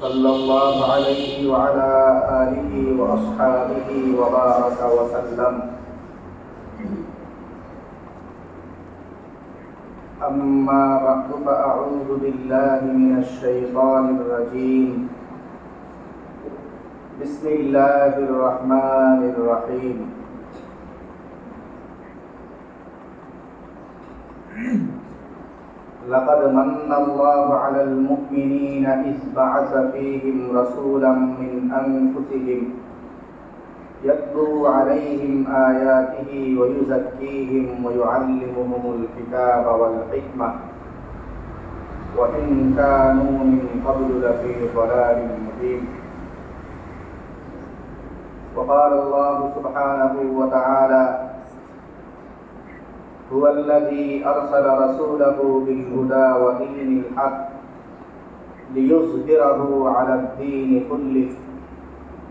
صلى الله عليه وعلى آله وأصحابه وبارك وسلم. أما بعد، فأعوذ بالله من الشيطان الرجيم. بسم الله الرحمن الرحيم. لقد من الله على المؤمنين إذ بعث فيهم رسولا من أنفسهم يتلو عليهم آياته ويزكيهم ويعلمهم الكتاب والحكمة. وإن كانوا من قبل لفي ضلال مبين. وقال الله سبحانه وتعالى هو الذي أرسل رسوله بالهدى ودين الحق ليظهره على الدين كله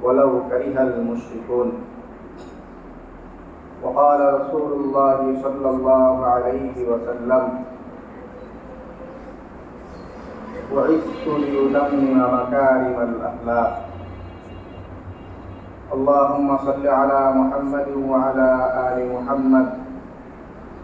ولو كره المشركون. وقال رسول الله صلى الله عليه وسلم بعثت ليتمم مكارم الأخلاق. اللهم صل على محمد وعلى آل محمد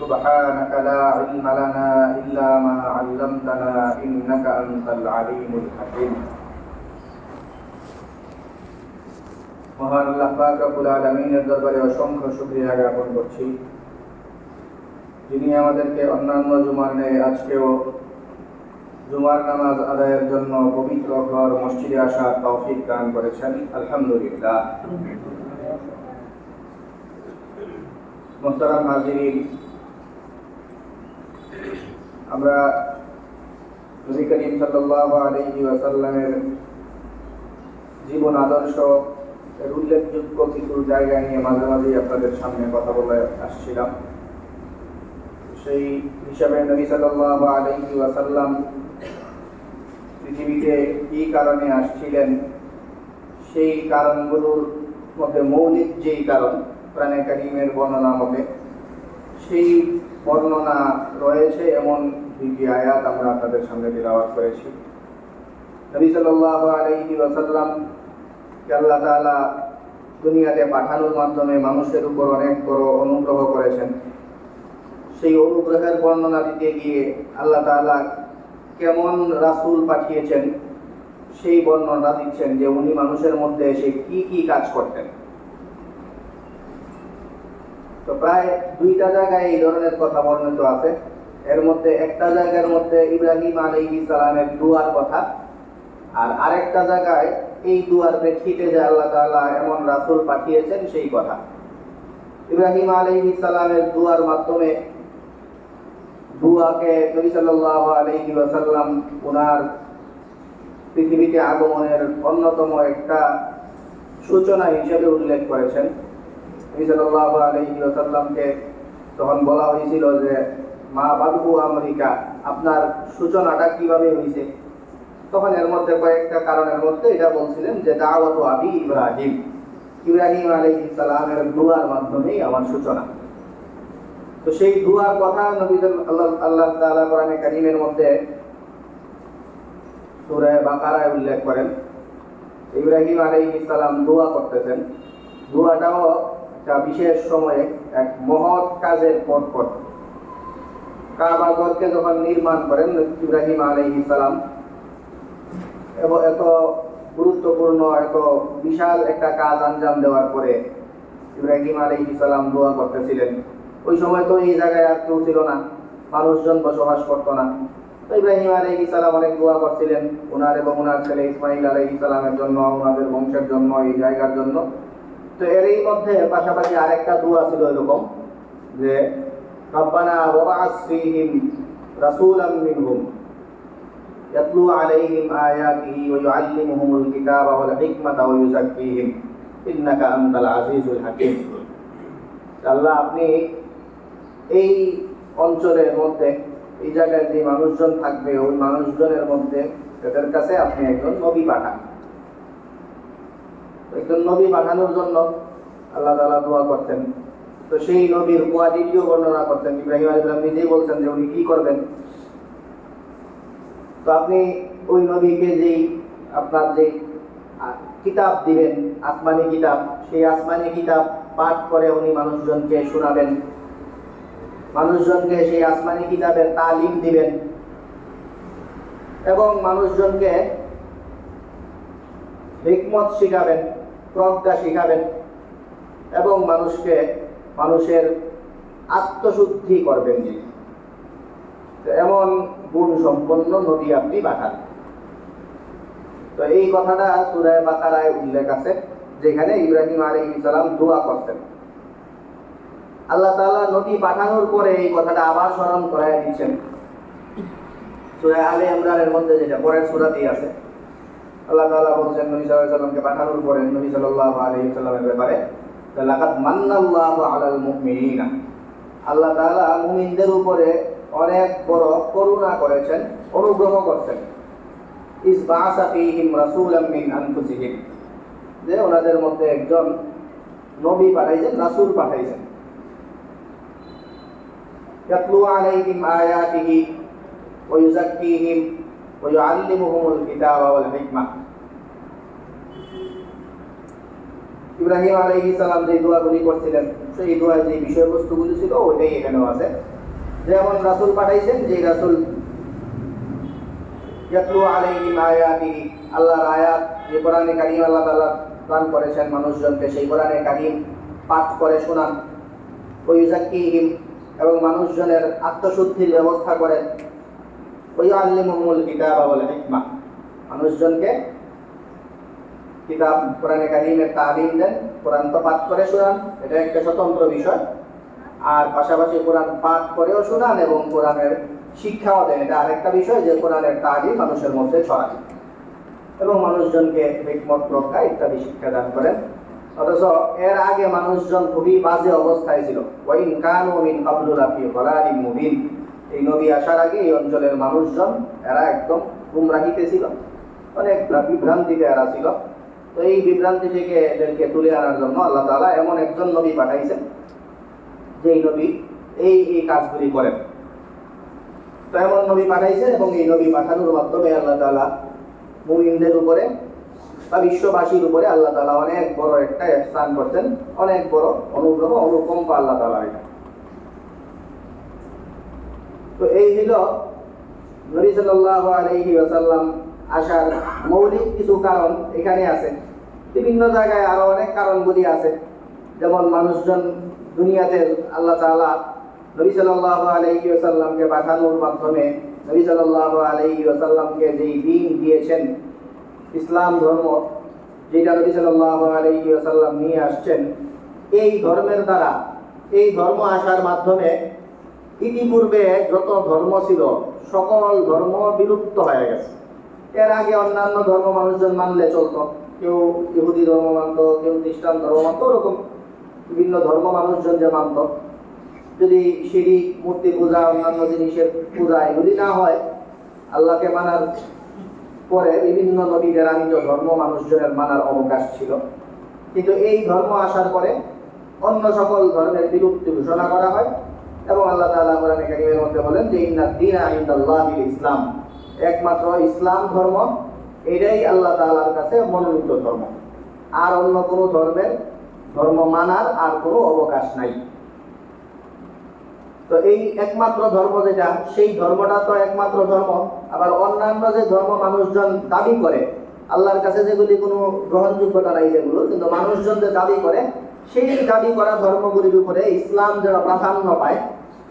سبحانك لا علم لنا إلا ما علمتنا إنك أنت العليم الحكيم মহান আল্লাহ পাক রব্বুল আলামিনের দরবারে অসংখ্য শুকরিয়া জ্ঞাপন করছি যিনি আমাদেরকে অন্যান্য জুমার নেয় আজকেও জুমার নামাজ আদায়ের জন্য পবিত্র ঘর মসজিদে আসার তৌফিক দান করেছেন আলহামদুলিল্লাহ মোহতারাম হাজিরিন আমরা নবী করিম সাল্লাল্লাহু আলাইহি ওয়াসাল্লামের জীবন আদর্শ এর উল্লেখযোগ্য কিছু জায়গা নিয়ে মাঝে মাঝে আপনাদের সামনে কথা বলে আসছিলাম। সেই হিসাবে নবী সাল্লাল্লাহু আলাইহি ওয়াসাল্লাম পৃথিবীতে কি কারণে আসছিলেন? সেই কারণগুলোর মধ্যে মৌলিক যেই কারণ প্রাণে কারিমের বর্ণনা মতে সেই বর্ণনা রয়েছে, এমন দুইটি আয়াত আমরা আপনাদের সামনে তিলাওয়াত করেছি। নবী সাল্লাল্লাহু আলাইহি ওসাল্লাম আল্লাহ তাআলা দুনিয়াতে পাঠানোর মাধ্যমে মানুষের উপর অনেক বড় অনুগ্রহ করেছেন। সেই অনুগ্রহের বর্ণনা দিতে গিয়ে আল্লাহ তাআলা কেমন রাসূল পাঠিয়েছেন, সেই বর্ণনা দিচ্ছেন যে উনি মানুষের মধ্যে এসে কি কি কাজ করতেন। তো প্রায় দুইটা জায়গায় এই ধরনের কথা বর্ণিত আছে। এর মধ্যে একটা জায়গার মধ্যে ইব্রাহিম আলাইহিস সালামের দুয়ার কথা, আর আরেকটা জায়গায় এই দুয়ার প্রেক্ষিতে যে আল্লাহ তাআলা এমন রাসূল পাঠিয়েছেন সেই কথা। ইব্রাহিম আলাইহিস সালামের দুয়ার মাধ্যমে দুয়াকে নবী আলাইহি ওয়াসাল্লাম ওনার পৃথিবীতে আগমনের অন্যতম একটা সূচনা হিসেবে উল্লেখ করেছেন। নবী সাল্লাল্লাহু তখন বলা হয়েছিল যে, মা বাদু আমেরিকা, আপনার সূচনাটা কীভাবে হয়েছে তখন এর মধ্যে কয়েকটা কারণের মধ্যে এটা বলছিলেন যে, দাওয়াত আবি ইব্রাহিম ইব্রাহিম আলাইহিস সালামের দুয়ার মাধ্যমেই আমার সূচনা। তো সেই দুয়ার কথা নবী আল্লাহ আল্লাহ তাআলা কোরআনে কারীমের মধ্যে সুরায় বাকারায় উল্লেখ করেন। ইব্রাহিম আলাইহিস সালাম দোয়া করতেছেন। দোয়াটাও একটা বিশেষ সময়ে এক মহৎ কাজের পথ পথ কাবাগরকে যখন নির্মাণ করেন ইব্রাহিম আলাইহিস সালাম, এবং এত গুরুত্বপূর্ণ, এত বিশাল একটা কাজ আঞ্জাম দেওয়ার পরে ইব্রাহিম আলাইহিস সালাম দোয়া করতেছিলেন। ওই সময় তো এই জায়গায় আর কেউ ছিল না, মানুষজন বসবাস করতো না। তো ইব্রাহিম আলাইহিস সালাম অনেক দোয়া করছিলেন ওনার এবং ওনার ছেলে ইসমাইল আলাইহিস সালামের জন্য ওনাদের বংশের জন্য, এই জায়গার জন্য। তো এরই মধ্যে পাশাপাশি আরেকটা দোয়া ছিল এরকম যে, রব্বানা রাসূলাম মিনহুম ইয়াতলু আলাইহিম আয়াতিহি ওয়া ইউআল্লিমুহুমুল কিতাবা ওয়াল হিকমাতা ওয়া ইউযাক্কিহিম ইন্নাকা আনতাল আজিজুল হাকীম। আল্লাহ, আপনি এই অঞ্চলের মধ্যে, এই জায়গায় যে মানুষজন থাকবে, ওই মানুষজনের মধ্যে তাদের কাছে আপনি একজন নবী পাঠান। একজন নবী পাঠানোর জন্য আল্লাহ তাআলা দোয়া করতেন। তো সেই নবীর কোয়ালিটিও বর্ণনা করতেন। ইব্রাহিম সালাম নিজেই বলছেন যে উনি কি করবেন? তো আপনি ওই নবীকে যেই আপনার যে কিতাব দিবেন, আসমানি কিতাব, সেই আসমানি কিতাব পাঠ করে উনি মানুষজনকে শোনাবেন। মানুষজনকে সেই আসমানি কিতাবের তালিম দিবেন। এবং মানুষজনকে হিকমত শিখাবেন। প্রজ্ঞা শিখাবেন এবং মানুষকে মানুষের আত্মশুদ্ধি করবেন। তো এমন গুণ সম্পন্ন নবী আপনি পাঠান। তো এই কথাটা সুরায় বাকারায় উল্লেখ আছে, যেখানে ইব্রাহিম আলাইহিস সালাম দোয়া করতেন। আল্লাহ তাআলা নবী পাঠানোর পরে এই কথাটা আবার স্মরণ করায় দিচ্ছেন। সূরা আলে ইমরানের মধ্যে যেটা পরের সূরাতেই আছে। আল্লাহ তাআলা বলছেন, নবী আলাইহি সাল্লামকে পরে নবী সাল্লাল্লাহু আলাইহি সাল্লামের ব্যাপারে আলাল মুমিনিনা। আল্লাহ তাআলা মুমিনদের উপরে অনেক বড় করুণা করেছেন, অনুগ্রহ করেছেন। ইস বাসা ফীহিম রাসূলাম মিন আনফুসিহিম। যে ওনাদের মধ্যে একজন নবী পাঠাইছেন, রাসূল পাঠাইছেন। ইয়াতলু আলাইহিম আয়াতিহি ওয়া ইউযাক্কিহিম ওয়া ইউআল্লিমুহুমুল কিতাবা ওয়াল হিকমা। ইব্রাহিম আলাইহিস সালাম যে দোয়াগুলি করছিলেন, সেই দোয়ার যে বিষয়বস্তুগুলি ছিল, ওইটাই এখানেও আছে। যেমন রাসূল পাঠাইছেন যে রাসূল ইয়াতলু আলাইহিম আয়াতিহি আল্লাহর আয়াত, যে কোরআনে কারীম আল্লাহ তাআলা দান করেছেন মানুষজনকে, সেই কোরআনে কারীম পাঠ করে শোনান। ওই ইউযাক্কিহিম, এবং মানুষজনের আত্মশুদ্ধির ব্যবস্থা করেন। ওই আল্লিমুল কিতাব ওয়াল হিকমা, মানুষজনকে কিতাব, কোরআনে কারিমের তালিম দেন, কোরআন তো পাঠ করে শোনান, এটা একটা স্বতন্ত্র বিষয়। আর পাশাপাশি কোরআন পাঠ করেও শোনান এবং কোরআনের শিক্ষাও দেন। এটা আরেকটা বিষয় যে কোরআনের তালিম মানুষের মধ্যে ছড়ান এবং মানুষজনকে হিকমত প্রজ্ঞা ইত্যাদি শিক্ষা দান করেন। অথচ এর আগে মানুষজন খুবই বাজে অবস্থায় ছিল। ওয়াইন কানু মিন কাবলু রাফি গলারিন মুবিন। এই নবী আসার আগে এই অঞ্চলের মানুষজন, এরা একদম গুমরাহিতে ছিল। অনেক বিভ্রান্তিতে এরা ছিল। তো এই বিভ্রান্তি থেকে এদেরকে তুলে আনার জন্য আল্লাহ তাআলা এমন একজন নবী পাঠাইছেন, যেই নবী এই এই কাজগুলি করেন। তো এমন নবী পাঠাইছেন এবং এই নবী পাঠানোর মাধ্যমে আল্লাহ তালা মুমিনদের উপরে বা বিশ্ববাসীর উপরে আল্লাহ তালা অনেক বড় একটা স্থান করছেন, অনেক বড় অনুগ্রহ, অনুকম্পা আল্লাহ তালা এটা। তো এই হলো নবী আলাইহি ওয়াসাল্লাম আসার মৌলিক কিছু কারণ এখানে আছে। বিভিন্ন জায়গায় আরও অনেক কারণগুলি আছে। যেমন মানুষজন দুনিয়াতে আল্লাহ তাআলা নবী সাল্লাল্লাহু আলাইহি ওয়াসাল্লামকে পাঠানোর মাধ্যমে নবী সাল্লাল্লাহু আলাইহি ওয়াসাল্লামকে যেই দিন দিয়েছেন, ইসলাম ধর্ম, যেটা নবী সাল্লাল্লাহু আলাইহি ওয়াসাল্লাম নিয়ে আসছেন, এই ধর্মের দ্বারা, এই ধর্ম আসার মাধ্যমে ইতিপূর্বে যত ধর্ম ছিল, সকল ধর্ম বিলুপ্ত হয়ে গেছে। এর আগে অন্যান্য ধর্ম মানুষজন মানলে চলতো। কেউ ইহুদি ধর্ম মানত, কেউ খ্রিস্টান ধর্ম মানত, ওরকম বিভিন্ন ধর্ম মানুষজন যে মানত। যদি সিঁড়ি, মূর্তি পূজা, অন্যান্য জিনিসের পূজা এগুলি না হয়, আল্লাহকে মানার পরে বিভিন্ন নবীদের আনিত ধর্ম মানুষজনের মানার অবকাশ ছিল। কিন্তু এই ধর্ম আসার পরে অন্য সকল ধর্মের বিলুপ্তি ঘোষণা করা হয় এবং আল্লাহ তাআলা কোরআনে কারীমের মধ্যে বলেন যে ইন্না দীনা ইসলাম একমাত্র ইসলাম ধর্ম এটাই আল্লাহ তাআলার কাছে মনোনীত ধর্ম। আর অন্য কোনো ধর্মের ধর্ম মানার আর কোনো অবকাশ নাই। তো এই একমাত্র ধর্ম যেটা, সেই ধর্মটা তো একমাত্র ধর্ম। আবার অন্যান্য যে ধর্ম মানুষজন দাবি করে, আল্লাহর কাছে যেগুলি কোনো গ্রহণযোগ্যতা নাই যেগুলো কিন্তু মানুষজন যে দাবি করে, সেই দাবি করা ধর্মগুলির উপরে ইসলাম যারা প্রাধান্য পায়,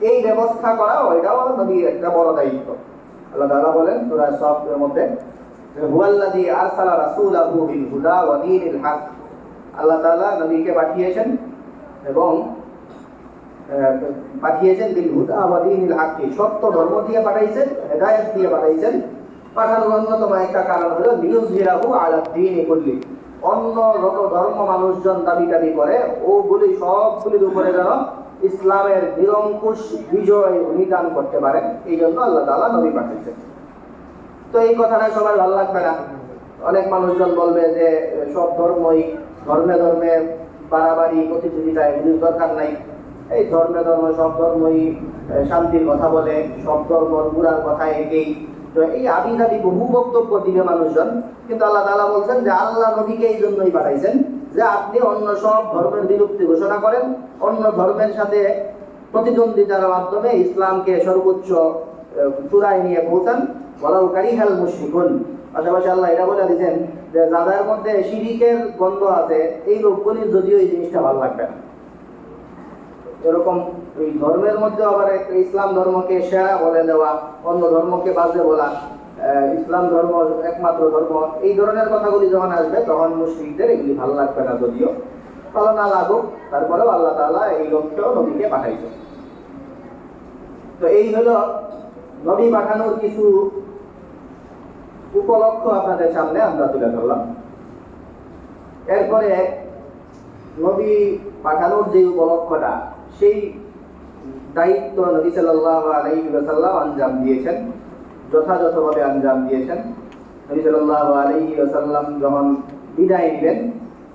এই ব্যবস্থা করা এটাও নবীর একটা বড় দায়িত্ব। আল্লাহ বলেন, সূরা সফের মধ্যে হুয়াল্লাযী আরসালা রাসূলাহু বিল হুদা ওয়া দীনিল হক। আল্লাহ তাআলা নবীকে পাঠিয়েছেন এবং পাঠিয়েছেন বিল হুদা ওয়া দীনিল হক সত্য ধর্ম দিয়ে পাঠাইছেন, হেদায়েত দিয়ে পাঠাইছেন। পাঠানোর অন্যতম একটা কারণ হলো, লিউযহিরাহু আলা দীনি কুল্লি। অন্য যত ধর্ম মানুষজন দাবি দাবি করে, ওগুলি সবগুলির উপরে যেন ইসলামের নিরঙ্কুশ বিজয় উনি দান করতে পারেন। এই জন্য আল্লাহ তাআলা নবী পাঠিয়েছেন। তো এই কথাটা সবার ভালো লাগবে না। অনেক মানুষজন বলবে যে, সব ধর্মই, ধর্মে ধর্মে বাড়াবাড়ি প্রতিযোগিতা এগুলির দরকার নাই। এই ধর্মে ধর্ম, সব ধর্মই শান্তির কথা বলে, সব ধর্ম পুরার কথা একেই। তো এই আবি দাবি বহু বক্তব্য দিবে মানুষজন, কিন্তু আল্লাহ তাআলা বলছেন যে, আল্লাহ নবীকে এই জন্যই পাঠাইছেন যে, আপনি অন্য সব ধর্মের বিলুপ্তি ঘোষণা করেন, অন্য ধর্মের সাথে প্রতিদ্বন্দ্বিতার মাধ্যমে ইসলামকে সর্বোচ্চ চূড়ায় নিয়ে পৌঁছান। ইসলাম ধর্মকে সেরা বলে দেওয়া, অন্য ধর্মকে বাজে বলা ইসলাম ধর্ম একমাত্র ধর্ম, এই ধরনের কথাগুলি যখন আসবে, তখন মুসলিমদের এগুলি ভালো লাগবে না যদিও। ভালো না লাগুক, তারপরেও আল্লাহ তাআলা এই লক্ষ্যেও নবীকে পাঠাইছে তো এই হলো নবী পাঠানোর কিছু উপলক্ষ আপনাদের সামনে আমরা তুলে ধরলাম। এরপরে নবী পাঠানোর যে উপলক্ষটা, সেই দায়িত্ব নবী আলাইহি আঞ্জাম দিয়েছেন, যথাযথভাবে আঞ্জাম দিয়েছেন। নবী ওয়াসাল্লাম যখন বিদায় নিলেন,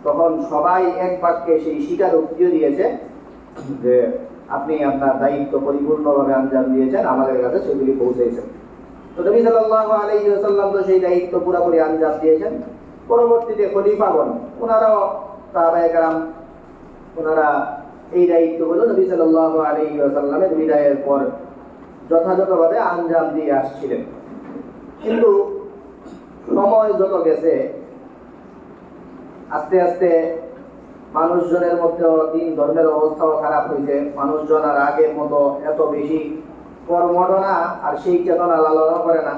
তখন সবাই এক বাক্যে সেই স্বীকারোক্তিও দিয়েছে যে, আপনি আপনার দায়িত্ব পরিপূর্ণভাবে আঞ্জাম দিয়েছেন, আমাদের কাছে সেগুলি পৌঁছেছেন তো নবী সাল্লাল্লাহু আলাইহি ওয়াসাল্লাম তো সেই দায়িত্ব পুরোপুরি আঞ্জাম দিয়েছেন। পরবর্তীতে খলিফাগণ ওনারাও সাহাবায়ে কেরাম ওনারা এই দায়িত্বগুলো নবী সাল্লাল্লাহু আলাইহি ওয়াসাল্লামের বিদায়ের পর যথাযথভাবে আঞ্জাম দিয়ে আসছিলেন। কিন্তু সময় যত গেছে, আস্তে আস্তে মানুষজনের মধ্যেও দিন ধর্মের অবস্থাও খারাপ হয়েছে। মানুষজন আর আগের মতো এত বেশি কর্মঠ না আর সেই চেতনা লালনা করে না।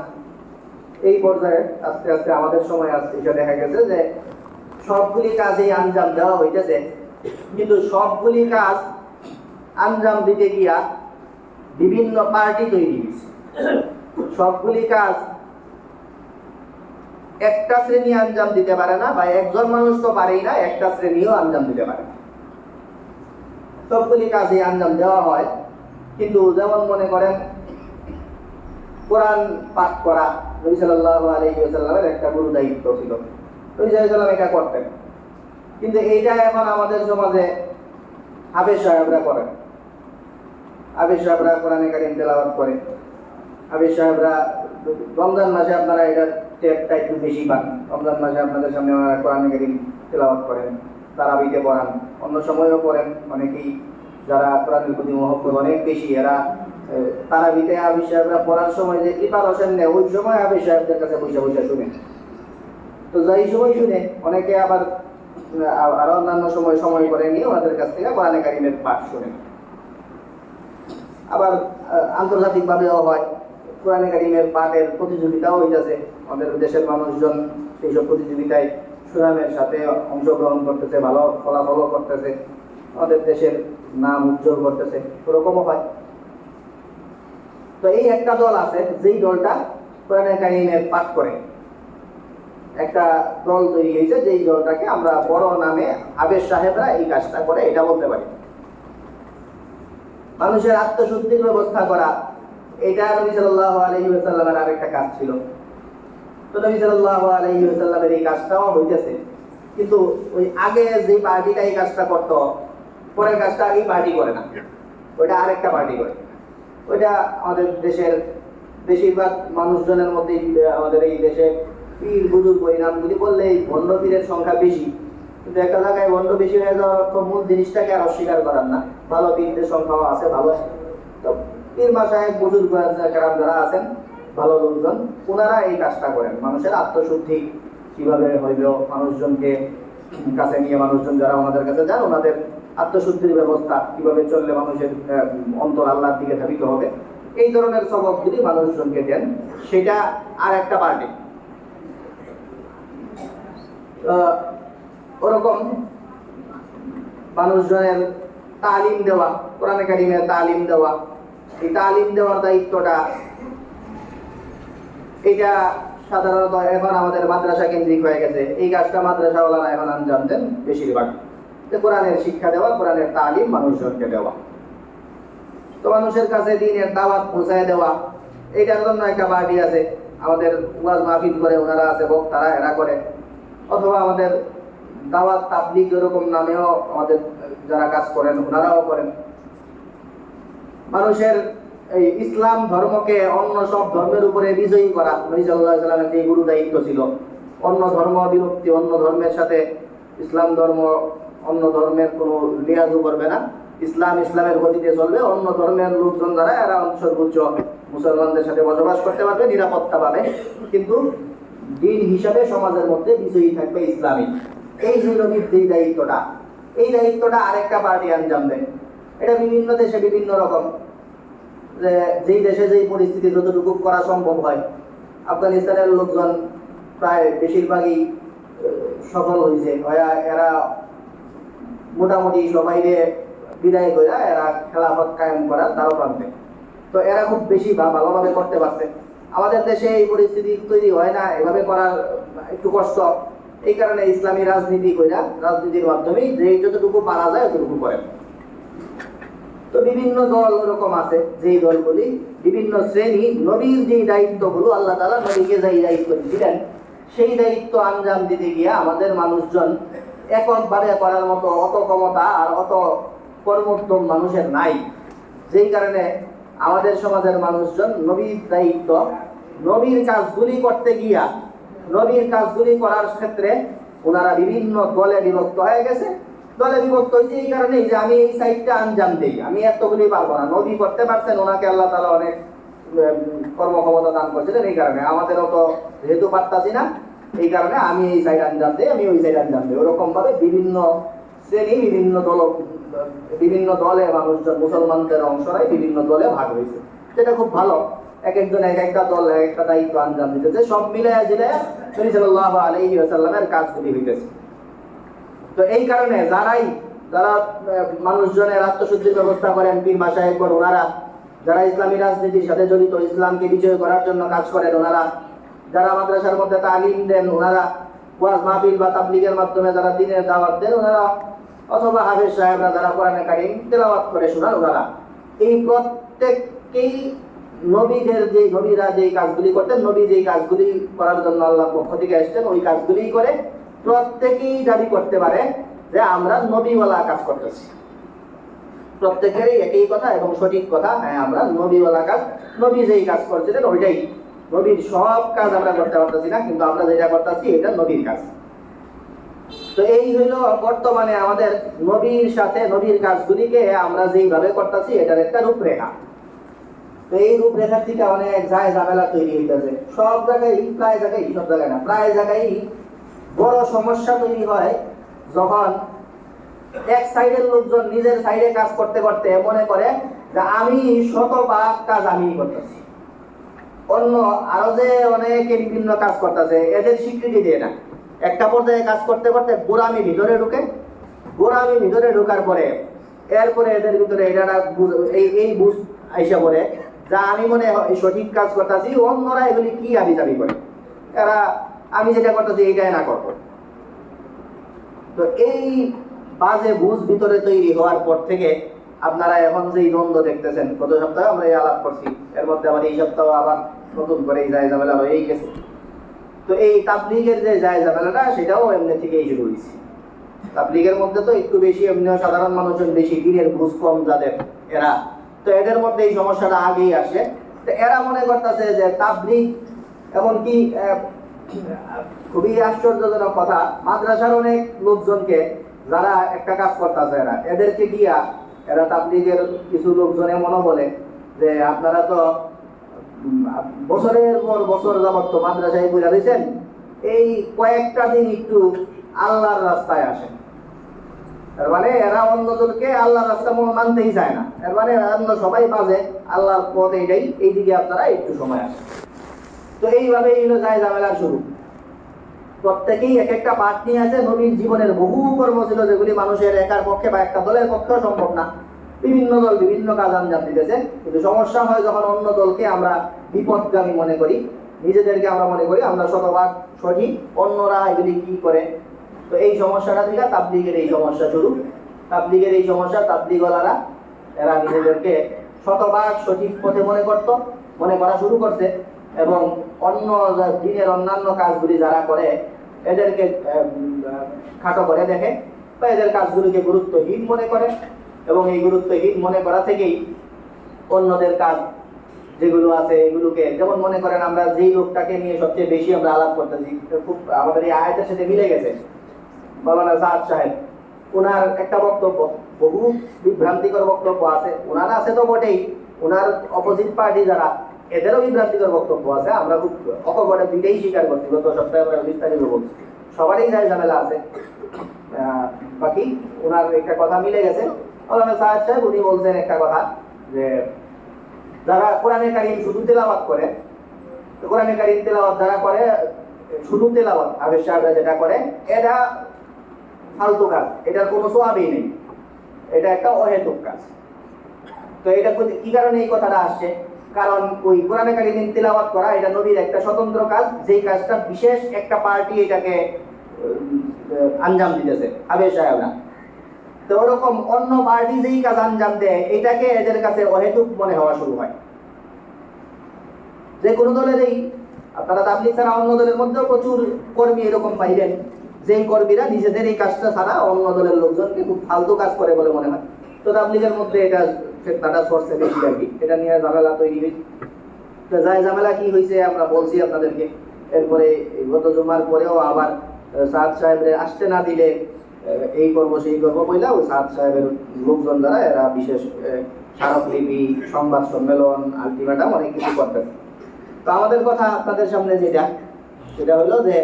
এই পর্যায়ে আস্তে আস্তে আমাদের সময় আসছে। এটা দেখা গেছে যে সবগুলি কাজেই আঞ্জাম দেওয়া হইতেছে। কিন্তু সবগুলি কাজ আঞ্জাম দিতে গিয়া বিভিন্ন পার্টি তৈরি হয়েছে সবগুলি কাজ একটা শ্রেণি আঞ্জাম দিতে পারে না বা একজন মানুষ তো পারেই না, একটা শ্রেণীও আঞ্জাম দিতে পারে না। সবগুলি কাজে আঞ্জাম দেওয়া হয়। কিন্তু যেমন মনে করেন, কোরআন পাঠ করা নবী সাল্লাল্লাহু আলাইহি ওয়াসাল্লামের একটা গুরু দায়িত্ব ছিল। নবী সাল্লাল্লাহু এটা করতেন। কিন্তু এইটা এখন আমাদের সমাজে হাফেজ সাহেবরা করেন। হাফেজ সাহেবরা কোরআনে কারিম তেলাওয়াত করেন। হাফেজ সাহেবরা রমজান মাসে আপনারা এটা টেপটা একটু বেশি পান। রমজান মাসে আপনাদের সামনে ওনারা কোরআনে কারিম তেলাওয়াত করেন, তারাবিতে পড়ান। অন্য সময়ও পড়েন, অনেকেই যারা কোরআনের প্রতি মহব্বত অনেক বেশি, এরা তারাবিতে হাফিজ সাহেবরা পড়ার সময় যে প্রিপারেশন নেয় ওই সময় হাফিজ সাহেবদের কাছে বসে বসে শুনে। তো যাই সময় শুনে, অনেকে আবার আরও অন্যান্য সময় সময় করে নিয়ে ওনাদের কাছ থেকে কোরআনে কারিমের পাঠ শুনে। আবার আন্তর্জাতিকভাবেও হয়, কোরআনে কারিমের পাঠের প্রতিযোগিতাও হইতেছে। আমাদের দেশের মানুষজন সেই সব প্রতিযোগিতায় সুনামের সাথে অংশগ্রহণ করতেছে, ভালো ফলাফলও করতেছে। আমাদের দেশের নাম উজ্জ্বল করতেছে, ওরকমও হয়। তো এই একটা দল আছে, যেই দলটা কোরআনে কারিমের পাঠ করে। একটা দল তৈরি হয়েছে, যেই দলটাকে আমরা বড় নামে আবেশ সাহেবরা এই কাজটা করে, এটা বলতে পারি। মানুষের আত্মশুদ্ধির ব্যবস্থা করা, এটা নবী সাল্লাল্লাহু আলাইহি ওয়াসাল্লামের আরেকটা কাজ ছিল। তো নবী সাল্লাল্লাহু আলাইহি ওয়াসাল্লামের এই কাজটাও হইতেছে। কিন্তু ওই আগে যে পার্টিটা এই কাজটা করত পরের কাজটা আগেই পার্টি করে না। ওইটা আরেকটা পার্টি করে। ওইটা আমাদের দেশের বেশিরভাগ মানুষজনের মধ্যে আমাদের এই দেশে পীর বুজুর্গ এই নামগুলি বললে এই ভণ্ড পীরের সংখ্যা বেশি। কিন্তু একটা জায়গায় ভণ্ড বেশি হয়ে যাওয়ার অর্থ মূল জিনিসটাকে আর অস্বীকার করার না। ভালো পীরদের সংখ্যাও আছে ভালো তো পীর মাসায় বুজুর্গ কারাম যারা আছেন ভালো লোকজন ওনারা এই কাজটা করেন। মানুষের আত্মশুদ্ধি কীভাবে হইল মানুষজনকে কাছে নিয়ে মানুষজন যারা ওনাদের কাছে যান ওনাদের আত্মশুদ্ধির ব্যবস্থা কীভাবে চললে মানুষের অন্তর আল্লাহর দিকে ধাবিত হবে, এই ধরনের সবকগুলি মানুষজনকে দেন, সেটা আর একটা পার্টি ওরকম মানুষজনের তালিম দেওয়া, কোরআন একাডেমির তালিম দেওয়া, এই তালিম দেওয়ার দায়িত্বটা এটা সাধারণত এখন আমাদের মাদ্রাসা কেন্দ্রিক হয়ে গেছে। এই কাজটা মাদ্রাসাওয়ালারা এখন আঞ্জাম দেন বেশিরভাগ। কোরআনের শিক্ষা দেওয়া, কোরআনের তালিম মানুষজনকে দেওয়া। তো মানুষের কাছে দিনের দাওয়াত পৌঁছায় দেওয়া। এইটার জন্য একটা পার্টি আছে, আমাদের ওয়াজ মাহফিল করে ওনারা আছে, বক্তারা এরা করে। অথবা আমাদের দাওয়াত তাবলিগ এরকম নামেও আমাদের যারা কাজ করেন, ওনারাও করেন। মানুষের এই ইসলাম ধর্মকে অন্য সব ধর্মের উপরে বিজয়ী করা সাল্লাল্লাহু যে গুরু দায়িত্ব ছিল, অন্য ধর্ম বিভক্তি, অন্য ধর্মের সাথে ইসলাম ধর্ম অন্য ধর্মের কোনো লিয়াজু করবে না। ইসলাম ইসলামের গতিতে চলবে। অন্য ধর্মের লোকজন যারা, এরা সর্বোচ্চ মুসলমানদের সাথে বসবাস করতে পারবে, নিরাপত্তা পাবে। কিন্তু দিন হিসাবে সমাজের মধ্যে বিজয়ী থাকবে ইসলামী। এই যে নবীর যে দায়িত্বটা। এই দায়িত্বটা আরেকটা পার্টি আঞ্জাম দেয়। এটা বিভিন্ন দেশে বিভিন্ন রকম। যে যেই দেশে যেই পরিস্থিতি যতটুকু করা সম্ভব হয়, আফগানিস্তানের লোকজন প্রায় বেশিরভাগই সফল হয়েছে। হয়া, এরা মোটামুটি সবাইকে বিদায় করে এরা খেলাফত কায়েম করার দ্বারা প্রান্তে তো এরা খুব বেশি ভা- ভালোভাবে করতে পারছে। আমাদের দেশে এই পরিস্থিতি তৈরি হয় না, এভাবে করার একটু কষ্ট। এই কারণে ইসলামী রাজনীতি কইরা রাজনীতির মাধ্যমে যে যতটুকু পারা যায় ততটুকু করেন। তো বিভিন্ন দল ওরকম আছে, যেই দলগুলি বিভিন্ন শ্রেণি, নবীর যেই দায়িত্বগুলো আল্লাহ তালা নবীকে যেই দায়িত্ব দিলেন, সেই দায়িত্ব আঞ্জাম দিতে গিয়ে আমাদের মানুষজন এককভাবে করার মতো অত ক্ষমতা আর অত কর্মোদ্যম মানুষের নাই। যেই কারণে আমাদের সমাজের মানুষজন নবীর দায়িত্ব, নবীর কাজগুলি করতে গিয়া, নবীর কাজগুলি করার ক্ষেত্রে ওনারা বিভিন্ন দলে বিভক্ত হয়ে গেছে। দলে বিভক্ত হয়েছে এই কারণেই যে আমি এই সাইডটা আঞ্জাম দিই। আমি এতগুলি পারব না। নবী করতে পারছেন, ওনাকে আল্লাহ তালা অনেক কর্মক্ষমতা দান করছিলেন এই কারণে। আমাদের অত যেহেতু পারতাছি না এই কারণে আমি এই সাইড আঞ্জাম দিই আমি ওই সাইড আঞ্জাম দিই ওরকম ভাবে বিভিন্ন শ্রেণি, বিভিন্ন দল, বিভিন্ন দলে মানুষজন, মুসলমানদের অংশরাই বিভিন্ন দলে ভাগ হয়েছে, যেটা খুব ভালো। এক একজন এক একটা দল, এক একটা দায়িত্ব আঞ্জাম দিতেছে। সব মিলে জিলাইয়া নবী সাল্লাল্লাহু আলাইহি ওয়াসাল্লামের কাজগুলি হইতেছে। তো এই কারণে যারাই, যারা মানুষজনের আত্মশুদ্ধির ব্যবস্থা করেন, পীর মাসাহেব ওনারা, যারা ইসলামী রাজনীতির সাথে জড়িত, ইসলামকে বিজয় করার জন্য কাজ করেন, ওনারা যারা মাদ্রাসার মধ্যে তালিম দেন, ওনারা ওয়াজ মাহফিল বা তাবলিগের মাধ্যমে যারা দিনের দাওয়াত দেন, ওনারা অথবা হাফেজ সাহেবরা যারা কোরআনে কারিম তেলাওয়াত করে শোনান, ওনারা এই প্রত্যেককেই নবীদের যে নবীরা যেই কাজগুলি করতেন, নবী যেই কাজগুলি করার জন্য আল্লাহ পক্ষ থেকে এসছেন, ওই কাজগুলি করে প্রত্যেকেই দাবি করতে পারে যে আমরা নবীওয়ালা কাজ করতেছি। প্রত্যেকেরই একই কথা এবং সঠিক কথা হ্যাঁ আমরা নবীওয়ালা কাজ, নবী যেই কাজ করছিলেন, ওইটাই। নবীর সব কাজ আমরা করতে পারতেছি না, কিন্তু আমরা যেটা করতেছি এটা নবীর কাজ। তো এই হইল বর্তমানে আমাদের নবীর সাথে নবীর কাজগুলিকে আমরা যেইভাবে করতেছি, এটার একটা রূপরেখা। তো এই রূপরেখার থেকে অনেক যায় ঝামেলা তৈরি হইতেছে। সব জায়গায় প্রায় জায়গায়, সব জায়গায় না, প্রায় জায়গায় বড় সমস্যা তৈরি হয় যখন এক সাইডের লোকজন নিজের সাইডে কাজ করতে করতে মনে করে যে আমি শতভাগ কাজ আমি করতেছি। অন্য আরও যে অনেকে বিভিন্ন কাজ করতেছে, এদের স্বীকৃতি দিয়ে না। একটা পর্যায়ে কাজ করতে করতে গোড়ামি ভিতরে ঢুকে। গোড়ামি ভিতরে ঢোকার পরে এরপরে এদের ভিতরে এটা এই এই বুঝ আইসা পড়ে যা আমি মনে হয় সঠিক কাজ করতেছি, অন্যরা এগুলি কি আবি দাবি করে? এরা, আমি যেটা করতেছি এইটাই না করব। তো এই বাজে বুঝ ভিতরে তৈরি হওয়ার পর থেকে আপনারা এখন যে দ্বন্দ্ব দেখতেছেন, গত সপ্তাহে আমরা এই আলাপ করছি। এর মধ্যে আবার এই সপ্তাহ আবার নতুন করে এই যায় ঝামেলা হয়েই গেছে। তো এই তাবলিগের যে যায় ঝামেলাটা সেটাও এমনি থেকেই শুরু হয়েছে। তাবলিগের মধ্যে তো একটু বেশি, এমনি সাধারণ মানুষজন বেশি, দিনের বুঝ কম যাদের, এরা। তো এদের মধ্যে এই সমস্যাটা আগেই আসে। তো এরা মনে করতেছে যে তাবলিগ এমনকি খুবই আশ্চর্যজনক কথা, মাদ্রাসার অনেক লোকজনকে যারা একটা কাজ করতেছে এরা এদেরকে গিয়া এরা তাবলিগের কিছু লোকজন এমনও বলে যে আপনারা তো বছরের পর বছর যাবত তো মাদ্রাসায় বুঝা দিয়েছেন এই কয়েকটা দিন একটু আল্লাহর রাস্তায় আসেন। এর মানে এরা অন্যদেরকে আল্লাহর রাস্তা মানতেই চায় না। এর মানে অন্য সবাই বাজে, আল্লাহর পথ এইটাই, এইদিকে আপনারা একটু সময় আসেন। তো এইভাবে হলো যায় ঝামেলার শুরু। প্রত্যেকেই এক একটা পাঠ নিয়ে আছে। নবীর জীবনের বহু কর্ম ছিল যেগুলি মানুষের একার পক্ষে বা একটা দলের পক্ষেও সম্ভব না। বিভিন্ন দল বিভিন্ন কাজ আঞ্জাম দিতেছে। কিন্তু সমস্যা হয় যখন অন্য দলকে আমরা বিপদগামী মনে করি। নিজেদেরকে আমরা মনে করি, আমরা শতভাগ সঠিক। অন্যরা এগুলি কি করে? তো এই সমস্যাটা থেকে তাবলিগের এই সমস্যা শুরু। তাবলিগের এই সমস্যা, তাবলিগওয়ালারা, এরা নিজেদেরকে শতভাগ সঠিক পথে মনে করত, মনে করা শুরু করছে। এবং অন্য দিনের অন্যান্য কাজগুলি যারা করে এদেরকে খাটো করে দেখে। বা এদের কাজগুলিকে গুরুত্বহীন মনে করে এবং এই গুরুত্বহীন মনে করা থেকেই অন্যদের কাজ যেগুলো আছে এগুলোকে, যেমন মনে করেন আমরা যেই লোকটাকে নিয়ে সবচেয়ে বেশি আমরা আলাপ করতেছি খুব আমাদের এই আয়াতের সাথে মিলে গেছে। মৌলানা সাদ সাহেব ওনার একটা বক্তব্য, বহু বিভ্রান্তিকর বক্তব্য আছে। ওনার আছে তো বটেই ওনার অপোজিট পার্টি যারা এদেরও বিভ্রান্তিকর বক্তব্য আছে, আমরা খুব অকপটে দুইটাই স্বীকার করছি, গত সপ্তাহে আমরা বিস্তারিত বলছি। সবারই যায় ঝামেলা আছে। বাকি ওনার একটা কথা মিলে গেছে। সাহেব উনি বলছেন একটা কথা যে, যারা কোরআনে কারিম শুধু তেলাওয়াত করে তো কোরআনে কারিম তেলাওয়াত যারা করে, শুধু তেলাওয়াত আবেশ সাহেবরা যেটা করে এটা ফালতু কাজ। এটার কোনো সোয়াবেই নেই। এটা একটা অহেতুক কাজ। তো এটা কি কারণে এই কথাটা আসছে? কারণ ওই কোরআনে কারিম তেলাওয়াত করা এটা নবীর একটা স্বতন্ত্র কাজ, যেই কাজটা বিশেষ একটা পার্টি এটাকে আঞ্জাম দিতেছে। আবেশ সাহেবরা তো ওরকম অন্য পার্টি যেই কাজ আঞ্জাম দেয়, এটাকে এদের কাছে অহেতুক মনে হওয়া শুরু হয়। যে কোনো দলেরই আপনারা তাবলিগ ছাড়া অন্য দলের মধ্যেও প্রচুর কর্মী এরকম পাইবেন। যেই কর্মীরা নিজেদের এই কাজটা ছাড়া অন্য দলের লোকজনকে খুব ফালতু কাজ করে বলে মনে হয়। তো তাবলিগের মধ্যে এটা ফেতনাটা সরছে বেশি আর কি। এটা নিয়ে ঝামেলা তৈরি হয়েছে। তো যাই, ঝামেলা কি হয়েছে আমরা বলছি আপনাদেরকে। এরপরে গত জুমার পরেও আবার সাদ সাহেবরে আসতে না দিলে এই করব, সেই করব বইলা ওই সাদ সাহেবের লোকজন দ্বারা এরা বিশেষ স্মারকলিপি, সংবাদ সম্মেলন আলটিমেটাম অনেক কিছু করতেছে। তো আমাদের কথা আপনাদের সামনে যেটা, সেটা হলো যে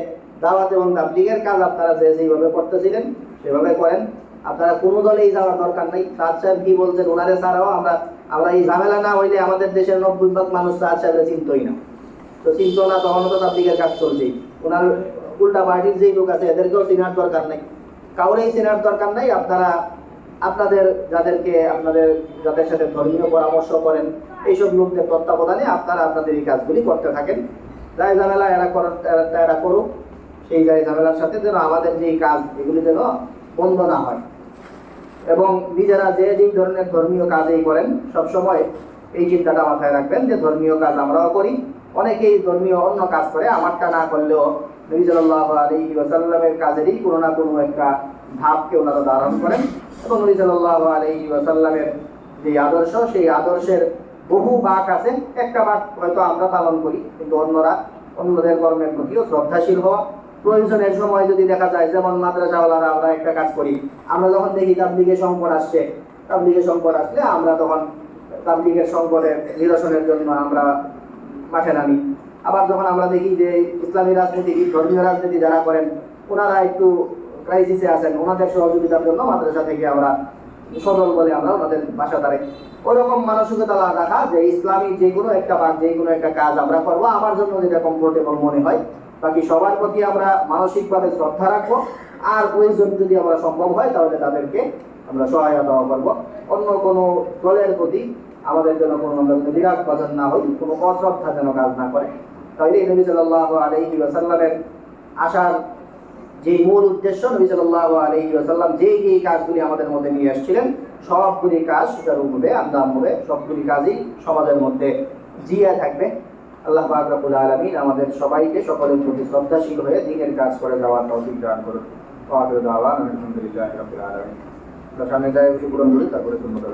দাওয়াত এবং তাবলিগের কাজ আপনারা যে যেইভাবে করতেছিলেন, সেভাবে করেন। আপনারা কোনো দলেই যাওয়ার দরকার নাই। সাদ সাহেব কি বলছেন? ওনারে ছাড়াও আমরা আমরা এই ঝামেলা না হইলে আমাদের দেশের নব্বই ভাগ মানুষ সাদ সাহেবের চিন্তই না। তো চিন্ত না তখন তো তাবলিগের কাজ চলছেই ওনার উল্টা পার্টির যেই লোক আছে, এদেরকেও চিনার দরকার নাই। কাউরেই চেনার দরকার নাই। আপনারা আপনাদের যাদেরকে আপনাদের যাদের সাথে ধর্মীয় পরামর্শ করেন, এইসব লোকদের তত্ত্বাবধানে আপনারা আপনাদের এই কাজগুলি করতে থাকেন। যাই ঝামেলা এরা কর- এরা- এরা করুক। সেই যাই ঝামেলার সাথে যেন আমাদের যে কাজ, এগুলি যেন বন্ধ না হয়। এবং নিজেরা যে যেই ধরনের ধর্মীয় কাজেই করেন, সবসময় এই চিন্তাটা মাথায় রাখবেন যে ধর্মীয় কাজ আমরাও করি। অনেকেই ধর্মীয় অন্য কাজ করে, আমারটা না করলেও নবী সাল্লাল্লাহু আলাইহি ওয়াসাল্লামের কাজেরই কোনো না কোনো একটা ধাপকে ওনারা ধারণ করেন। এবং নবী সাল্লাল্লাহু আলাইহি ওয়াসাল্লামের যে আদর্শ, সেই আদর্শের বহু বাক আছে। একটা বাক হয়তো আমরা পালন করি, কিন্তু অন্যরা, অন্যদের কর্মের প্রতিও শ্রদ্ধাশীল হওয়া। প্রয়োজনের সময় যদি দেখা যায়, যেমন মাদ্রাসাওয়ালারা আমরা একটা কাজ করি, আমরা যখন দেখি তাবলিগে সংকট আসছে তাবলিগে সংকট আসলে আমরা তখন তাবলিগের সংকটের নিরসনের জন্য আমরা মাঠে নামি। আবার যখন আমরা দেখি যে ইসলামী রাজনীতি, ধর্মীয় রাজনীতি যারা করেন, ওনারা একটু ক্রাইসিসে আছেন, ওনাদের সহযোগিতার জন্য মাদ্রাসা থেকে আমরা সদল বলে আমরা ওনাদের বাসা দাঁড়াই ওরকম মানসিকতা রাখা যে ইসলামী যে কোনো একটা বা যে কোনো একটা কাজ আমরা করব, আমার জন্য যেটা কমফোর্টেবল মনে হয় বাকি সবার প্রতি আমরা মানসিকভাবে শ্রদ্ধা রাখব। আর প্রয়োজন যদি আমরা সম্ভব হয়, তাহলে তাদেরকে আমরা সহায়তা দেওয়া করব। অন্য কোনো দলের প্রতি আমাদের যেন কোনো বিরাট বাজার না হই কোনো অশ্রদ্ধা যেন কাজ না করে। তাহলে নবী সাল্লাল্লাহু আলাইহি ওয়াসাল্লামের আসার যে মূল উদ্দেশ্য, নবী সাল্লাল্লাহু আলাইহি ওয়াসাল্লাম যে যে কাজগুলি আমাদের মধ্যে নিয়ে আসছিলেন, সবগুলি কাজ সুচারু হবে আন্দাম হবে সবগুলি কাজই সমাজের মধ্যে জিয়া থাকবে। আল্লাহ আকরাবুল আলমিন আমাদের সবাইকে সকলের প্রতি শ্রদ্ধাশীল হয়ে দিনের কাজ করে যাওয়ার তৌফিক দান করুন। আলহামদুলিল্লাহ রাব্বিল আলামিন। সামনে যাই পূরণ করি, তারপরে সুন্নত